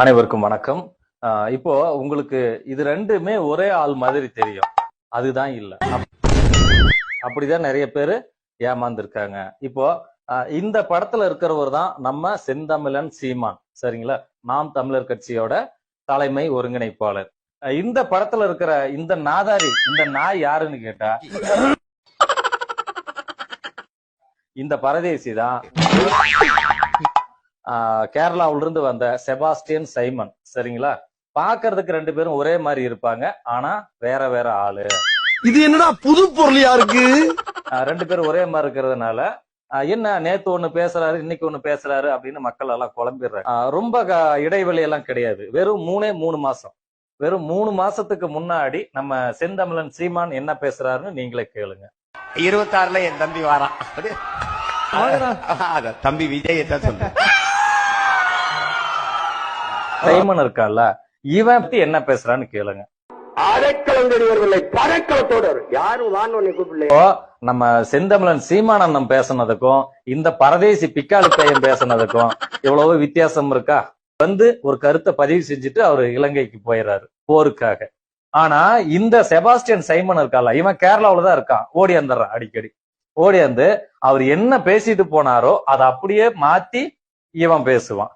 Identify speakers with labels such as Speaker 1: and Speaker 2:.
Speaker 1: அனைவருக்கும் வணக்கம். ஆஹ் இப்போ உங்களுக்கு இது ரெண்டுமே ஒரே ஆள் மாதிரி தெரியும். அதுதான் இல்ல. அப்படிதான் நிறைய பேரு ஏமாந்துருக்காங்க. இப்போ இந்த படத்துல இருக்கிறவர் தான் நம்ம செந்தமிழன் சீமான். சரிங்களா? நாம் தமிழர் கட்சியோட தலைமை ஒருங்கிணைப்பாளர். இந்த படத்துல இருக்கிற இந்த நாதாரி இந்த நாய் யாருன்னு கேட்டா இந்த பரதேசி தான் ஆஹ் கேரளாவுல இருந்து வந்த செபாஸ்டியன் சைமன் சரிங்களா? பாக்குறதுக்கு ரெண்டு பேரும் ஒரே மாதிரி இருப்பாங்க. ஆனா வேற வேற ஆளு.
Speaker 2: இது என்னடா புது பொருளியா இருக்கு?
Speaker 1: ஆஹ் ரெண்டு பேரும் ஒரே மாதிரி இருக்கிறதுனால என்ன நேத்து ஒண்ணு பேசுறாரு இன்னைக்கு ஒண்ணு பேசுறாரு அப்படின்னு மக்கள் எல்லாம் குழம்பிடுறாங்க ரொம்ப இடைவெளி எல்லாம் கிடையாது. வெறும் மூணே மூணு மாசம். வெறும் மூணு மாசத்துக்கு முன்னாடி நம்ம செந்தமிழன் சீமான் என்ன பேசுறாருன்னு நீங்களே கேளுங்க.
Speaker 3: இருபத்தாறுல என் தம்பி வாரான். அத தம்பி விஜய் தான் சொல்றேன்.
Speaker 1: சைமன் இருக்கால இவன் பத்தி என்ன பேசுறான்னு கேளுங்க.
Speaker 4: படைக்கலத்தோடு யாரும் வான்னு கூப்பிடல
Speaker 1: நம்ம செந்தமிழன் சீமானந்தம் பேசுனதுக்கும் இந்த பரதேசி பிக்காளி பையன் பேசுனதுக்கும் எவ்வளவு வித்தியாசம் இருக்கா? வந்து ஒரு கருத்தை பதிவு செஞ்சுட்டு அவர் இலங்கைக்கு போயிடுறாரு போருக்காக. ஆனா இந்த செபாஸ்டியன் சைமன் இருக்கால இவன் கேரளாவுல தான் இருக்கான் ஓடி வந்துடுறான் அடிக்கடி. ஓடி வந்து அவர் என்ன பேசிட்டு போனாரோ அதை அப்படியே மாத்தி இவன் பேசுவான்.